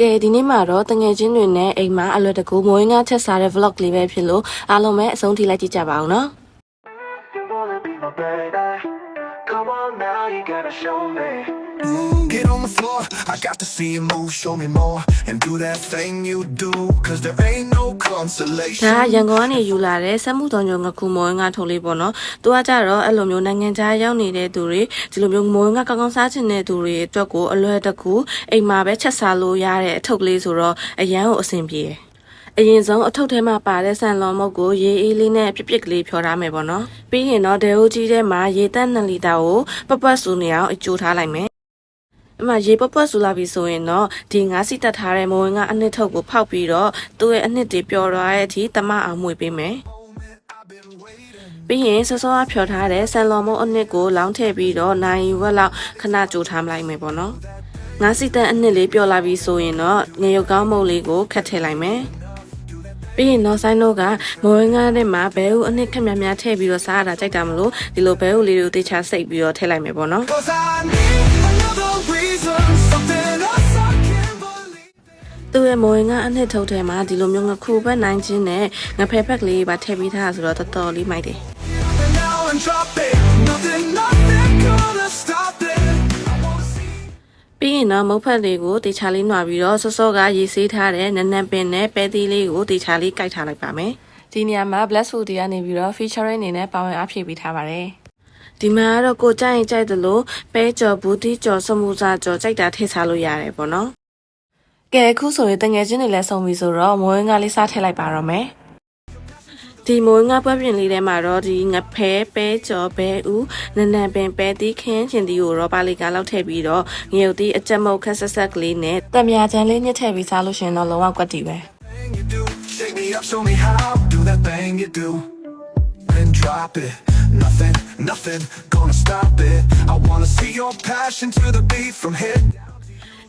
ကဲဒီနေ့မှာတော့တငယ်ချင်းတွေနဲ့အိမ်မှာအလွယ်တကူမွေးငါချက်စားတဲ့ vlog လေးပဲဖြစ်လို့အားလုံးပဲအဆုံးထိလိုက်ကြည့်ကြပါအောင်နော် You wanna be my baby? Come on now, you gotta show me. Get on the floor, I got to see you move, show me more And do that thing you do, cause there ain't no ဒါ consolation ကရန်ကုန်ကနေယူလာတဲ့စက်မှုတော်ညုံငခုမွေးငါထုံလေးပေါ့နော်။သူကကြတော့အဲ့လိုမျိုးနိုင်ငံခြားရောက်နေတဲ့သူတွေဒီလိုမျိုးမွေးငါကောင်းကောင်းစားချင်တဲ့သူတွေအတွက်ကိုအလွယ်တကူအိမ်မှာပဲချက်စားလို့ရတဲ့အထုပ်လေးဆိုတော့အရန်ကိုအဆင်ပြေတယ်။အရင်ဆုံးအထုပ်ထဲမှာပါတဲ့ဆန်လွန်မုတ်ကိုရေအေးလေးနဲ့ပြစ်ပြစ်ကလေးဖြောထားမယ်ပေါ့နော်။ပြီးရင်တော့ဒဲအိုကြီးထဲမှာရေတက်2လီတာကိုပပတ်ဆူနေအောင်အကျိုးထားလိုက်မယ်။ အမရေပပွက်ဆူလာပြီဆိုရင်တော့ဒီငါးစီတက်ထားတဲ့မဝင်ကအနှစ်ထုတ်ကိုဖောက်ပြီးတော့သူ့ရဲ့အနှစ်တွေပျော်သွားတဲ့အထိတမအောင်မှွေပေးမယ်ပြီးရင်စောစောကဖြော်ထားတဲ့ဆန်လော်မုံအနှစ်ကိုလောင်းထည့်ပြီးတော့နိုင်ဝက်လောက်ခဏကြိုထားမလိုက်မယ်ပေါ့နော်ငါးစီတက်အနှစ်လေးပျော်လာပြီဆိုရင်တော့ငရုတ်ကောင်းမုံလေးကိုခတ်ထည့်လိုက်မယ်ပြီးရင်တော့ဆိုင်တို့ကမဝင်ကားထဲမှာဘဲဦးအနှစ်ခက်များများထည့်ပြီးတော့စားရတာကြိုက်တာမလို့ဒီလိုဘဲဦးလေးတွေကိုတေချာစိတ်ပြီးတော့ထည့်လိုက်မယ်ပေါ့နော် သူ့ရဲ့မဝင်ကအနှစ်ထုတ်ထဲမှာဒီလိုမျိုးငခုဘက်နိုင်ချင်းနဲ့ငဖယ်ဖက်ကလေးပါထည့်ပြီးထားတာဆိုတော့တော်တော်လေးမိုက်တယ် And now and drop it, nothing, nothing gonna stop it I wanna see ပြီးရင်တော့မုတ်ဖက်လေးကိုတေချာလေးနှွာပြီးတော့စောစောကရေဆေးထားတဲ့နန်းနန်းပင်နဲ့ပဲသီးလေးကိုတေချာလေးကိုက်ထားလိုက်ပါမယ်ဒီနေရာမှာ Bless Food တွေကနေပြီးတော့ featuring အနေနဲ့ပါဝင်အားဖြည့်ပေးထားပါတယ် ဒီမှာကတော့ကိုကြိုက်ရင်ကြိုက်သလိုပဲကြော်ဘူးတီကြော်စမူစာကြော်ကြိုက်တာထည့်စားလို့ရတယ်ပေါ့နော်ကဲအခုဆိုရင်တငယ်ချင်းတွေလည်းစုံပြီဆိုတော့မွေးငါလေးစားထည့်လိုက်ပါတော့မယ်ဒီမွေးငါပွဲပြင်လေးထဲမှာတော့ဒီငဖဲပဲကြော်ပဲဦးနန်းနန်းပင်ပဲတီးခင်းချင်တီကိုရောပါလီကလောက်ထည့်ပြီးတော့ငရုတ်တီးအကြက်မုတ်ခက်ဆက်ဆက်ကလေးနဲ့တံမြာချမ်းလေးညှက်ထည့်ပြီးစားလို့ရှရင်တော့လုံးဝကွက်တီပဲ thing you do, shake me up, show me how Do that thing you do, and drop it Nothing, Nothing gonna stop it. I wanna see your passion to the beat from head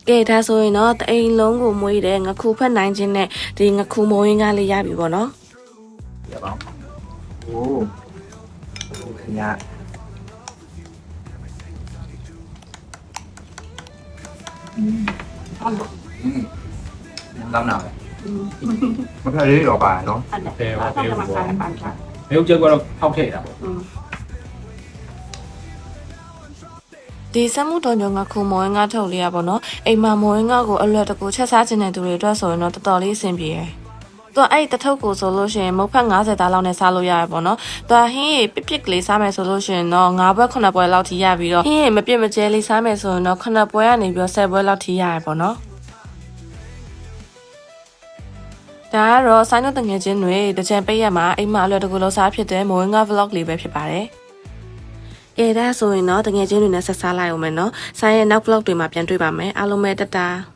ကဲဒါဆိုရင်တော့တအိမ်လုံးကိုမွေးတဲ့ငခုဖက်နိုင်ခြင်းနဲ့ဒီငခုမုံရင်းကလေးရပြီပေါ့နော်ရပါဘူးဟိုးခင်ဗျာอืมကောင်းတာပဲမဖက်လေးတော့ပါနော်ဟုတ်တယ်ပါပဲဟုတ်တယ်ပါပဲရုပ်ချက်ကတော့ဖောက်ထည့်တာပေါ့ ဒီစက်မှုတော်ညုံငခုမွေးငါထုတ်လေးရပါတော့အိမ်မှာမွေးငါကိုအလွယ်တကူချက်စားခြင်းတဲ့သူတွေအတွက်ဆိုရင်တော့တော်တော်လေးအဆင်ပြေတယ်သူကအဲ့တထုပ်ကိုဆိုလို့ရှိရင်မုတ်ဖက်90သားလောက်နဲ့စားလို့ရတယ်ပေါ့နော်။သူကဟင်းရပြစ်ပြစ်ကလေးစားမယ်ဆိုလို့ရှိရင်တော့9ဘွဲ9ဘွဲလောက်ထိရပြီးတော့ဟင်းရမပြစ်မကျဲလေးစားမယ်ဆိုရင်တော့9ဘွဲကနေပြီးတော့10ဘွဲလောက်ထိရတယ်ပေါ့နော်။ဒါကတော့ဆိုင်းတို့တငယ်ချင်းတွေတကြံပိတ်ရမှာအိမ်မှာအလွယ်တကူလောက်စားဖြစ်တဲ့မွေးငါ vlog လေးပဲဖြစ်ပါတယ်။ ကဲဒါဆိုရင်တော့တငယ်ချင်းတွေနဲ့ဆက်စားလိုက်အောင်မယ်နော်။ဆိုင်ရဲ့နောက် vlog တွေမှာပြန်တွေ့ပါမယ်။အားလုံးပဲတတား